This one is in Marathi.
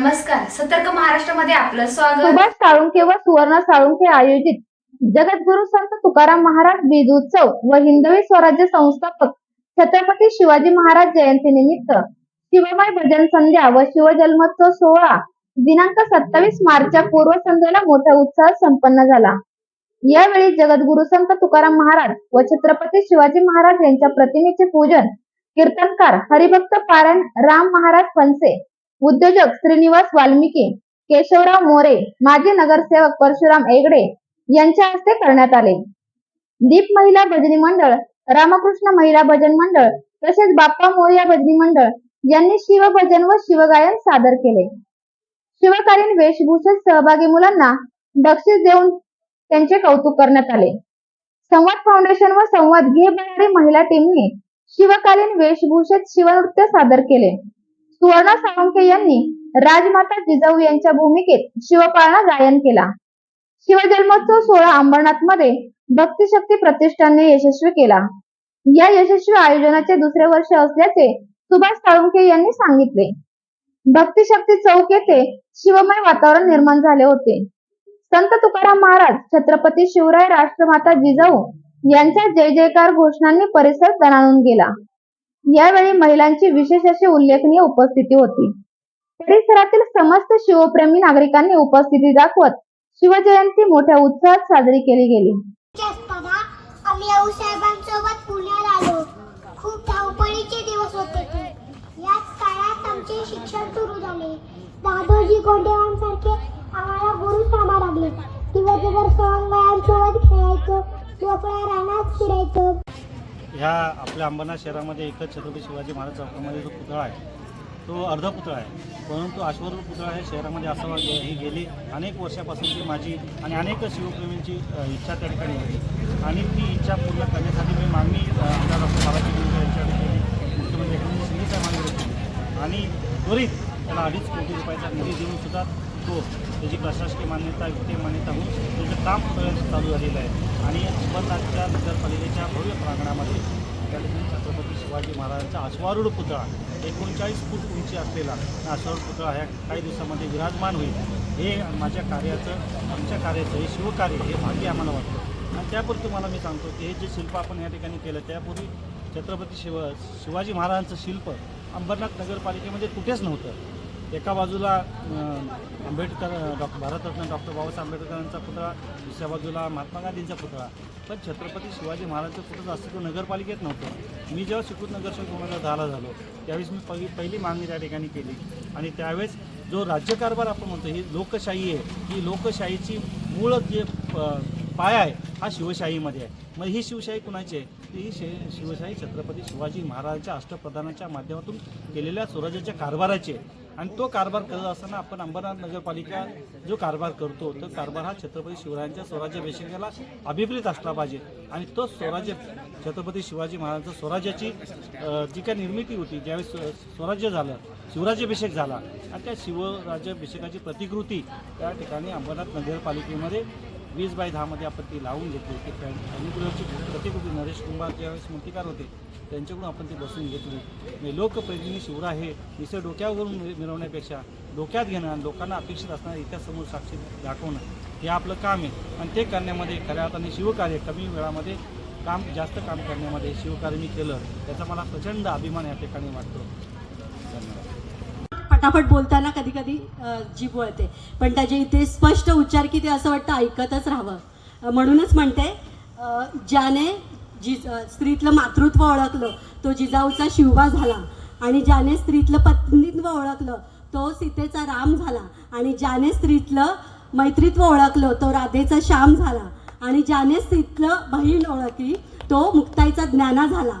नमस्कार. सतर्क महाराष्ट्रामध्ये आपलं स्वागत. सुभाष साळुंके व सुवर्ण साळुंके आयोजित जगद्गुरु संत तुकाराम महाराज बीज उत्सव व हिंदवी स्वराज्य संस्थापक छत्रपती शिवाजी महाराज जयंती निमित्त शिवमय भजन संध्या व शिवजन्मोत्सव सोहळा दिनांक सत्तावीस मार्चच्या पूर्वसंध्येला मोठ्या उत्साहात संपन्न झाला. यावेळी जगद्गुरु संत तुकाराम महाराज व छत्रपती शिवाजी महाराज यांच्या प्रतिमेचे पूजन कीर्तनकार हरिभक्त पारायण राम महाराज फणसे उद्योजक श्रीनिवास वाल्मिकी केशवराव मोरे माजी नगरसेवक परशुराम एगडे यांच्या हस्ते करण्यात आले. दीप महिला भजनी मंडळ रामकृष्ण महिला भजन मंडळ तसेच बाप्पा मोरया भजनी मंडळ यांनी शिवभजन व शिवगायन सादर केले. शिवकालीन वेशभूषेत सहभागी मुलांना बक्षीस देऊन त्यांचे कौतुक करण्यात आले. संवाद फाउंडेशन व संवाद घे महिला टीमने शिवकालीन वेशभूषेत शिवनृत्य सादर केले. सुवर्णा साळुंखे यांनी राजमाता जिजाऊ यांच्या भूमिकेत शिवपाळणा गायन केला. शिवजन्मोत्सव सोहळा अंबरनाथमध्ये भक्तिशक्ती प्रतिष्ठानने यशस्वी केला. या यशस्वी आयोजनाचे दुसरे वर्ष असल्याचे सुभाष साळुंखे यांनी सांगितले. भक्तिशक्ती चौक येथे शिवमय वातावरण निर्माण झाले होते. संत तुकाराम महाराज छत्रपती शिवराय राष्ट्रमाता जिजाऊ यांच्या जय जयकार घोषणांनी परिसर दणाणून गेला. यावेळी महिलांची विशेष अशी उल्लेखनीय उपस्थिती होती. परिसरातील समस्त शिवप्रेमी नागरिकांनी उपस्थिती दाखवत शिवजयंती मोठ्या उत्साहात साजरी केली गेली. असताना आम्ही आऊसाहेबांसोबत पुण्यात आलो. खूप धावपळीचे दिवस होते ते. याच काळात आमचे शिक्षण सुरू झाले. दादोजी गोंडेवांसारखे आम्हाला गुरु सामा लागले. दिवसभर सवंगयांसोबत खेळायचो मोकळ्या रानात फिरायचो. ह्या आपल्या अंबरनाथ शहरामध्ये एकच छत्रपती शिवाजी महाराज चौकामध्ये जो पुतळा आहे तो अर्धा पुतळा आहे. परंतु अश्वरूढ पुतळा हे शहरामध्ये असावा ही गेली अनेक वर्षापासूनची माझी आणि अनेक शिवप्रेमींची इच्छा त्या ठिकाणी होती आणि ती इच्छा पूर्ण करण्यासाठी मी मागणी आमदार डॉक्टर बालाजी गुंडे यांच्याकडे केली. मुख्यमंत्री एकनाथ शिंदे साहेबांकडे केली. आणि त्वरित त्याला अडीच कोटी रुपयाचा निधी देऊन सुद्धा हो, तो त्याची प्रशासकीय मान्यता वित्तीय मान्यता होऊन त्याचं काम चालू झालेलं आहे. आणि अंबरनाथच्या नगरपालिकेच्या भव्य प्रांगणामध्ये त्या ठिकाणी छत्रपती शिवाजी महाराजांचा अश्वारूढ पुतळा एकोणचाळीस फूट उंची असलेला अश्वारूढ पुतळा ह्या काही दिवसामध्ये विराजमान होईल. हे माझ्या कार्याचं आमच्या कार्याचं हे शिवकार्य हे भाग्य आम्हाला वाटतं. आणि त्यापूर्वी तुम्हाला मी सांगतो की हे जे शिल्प आपण या ठिकाणी केलं त्यापूर्वी छत्रपती शिव शिवाजी महाराजांचं शिल्प अंबरनाथ नगरपालिकेमध्ये कुठेच नव्हतं. एका बाजूला आंबेडकर डॉक्टर भारतरत्न डॉक्टर बाबासाहेब आंबेडकरांचा पुतळा दुसऱ्या बाजूला महात्मा गांधींचा पुतळा. पण छत्रपती शिवाजी महाराजांचं कुठंच अस्तित्व नगरपालिकेत नव्हतं. मी जेव्हा स्वीकृत नगरसेवक दोन हजार दहाला झालो त्यावेळेस मी पहिली पहिली मागणी त्या ठिकाणी केली. आणि त्यावेळेस जो राज्यकारभार आपण म्हणतो ही लोकशाही आहे ही लोकशाहीची मूळ जे पाया आहे हा शिवशाहीमध्ये आहे. मग ही शिवशाही कुणाची आहे? ती ही शे शिवशाही छत्रपती शिवाजी महाराजांच्या अष्टप्रधानाच्या माध्यमातून केलेल्या स्वराज्याच्या कारभाराची आहे. आणि तो कारभार करत असताना आपण अंबरनाथ नगरपालिका जो कारभार करतो तो कारभार हा छत्रपती शिवरायांच्या स्वराज्याभिषेकाला अभिप्रेत असला पाहिजे. आणि तो स्वराज्य छत्रपती शिवाजी महाराजांचं स्वराज्याची जी काही निर्मिती होती ज्यावेळेस स्व- स्वराज्य झालं शिवराज्याभिषेक झाला आणि त्या शिवराज्याभिषेकाची प्रतिकृती त्या ठिकाणी अंबरनाथ नगरपालिकेमध्ये वीस बाय दहामध्ये आपण ती लावून घेतली. ती अनुकूलची प्रतिकृती नरेश कुंभार ज्यावेळेस मूर्तिकार होते त्यांच्याकडून आपण ती बसून घेतली. म्हणजे लोकप्रतिनिधी शिवरा हे निसर्ग डोक्यावरून मिळवण्यापेक्षा डोक्यात घेणं आणि लोकांना अपेक्षित असणाऱ्या इतिहासमोर साक्षी दाखवणं हे आपलं काम आहे. आणि ते करण्यामध्ये खऱ्या अर्थाने शिवकार्य कमी वेळामध्ये काम जास्त काम करण्यामध्ये शिवकार्य मी केलं. त्याचा मला प्रचंड अभिमान या ठिकाणी वाटतो. धन्यवाद. फटाफट बोलताना कधी कधी जीभ वळते. पण त्याचे इथे स्पष्ट उच्चार की ते असं वाटतं ऐकतच राहावं. म्हणूनच म्हणते ज्याने जी स्त्रीतलं मातृत्व ओळखलं तो जिजाऊचा शिवबा झाला. आणि ज्याने स्त्रीतलं पत्नीत्व ओळखलं तो सीतेचा राम झाला. आणि ज्याने स्त्रीतलं मैत्रीत्व ओळखलं तो राधेचा श्याम झाला. आणि ज्याने स्त्रीतलं बहीण ओळखली तो मुक्ताईचा ज्ञाना झाला.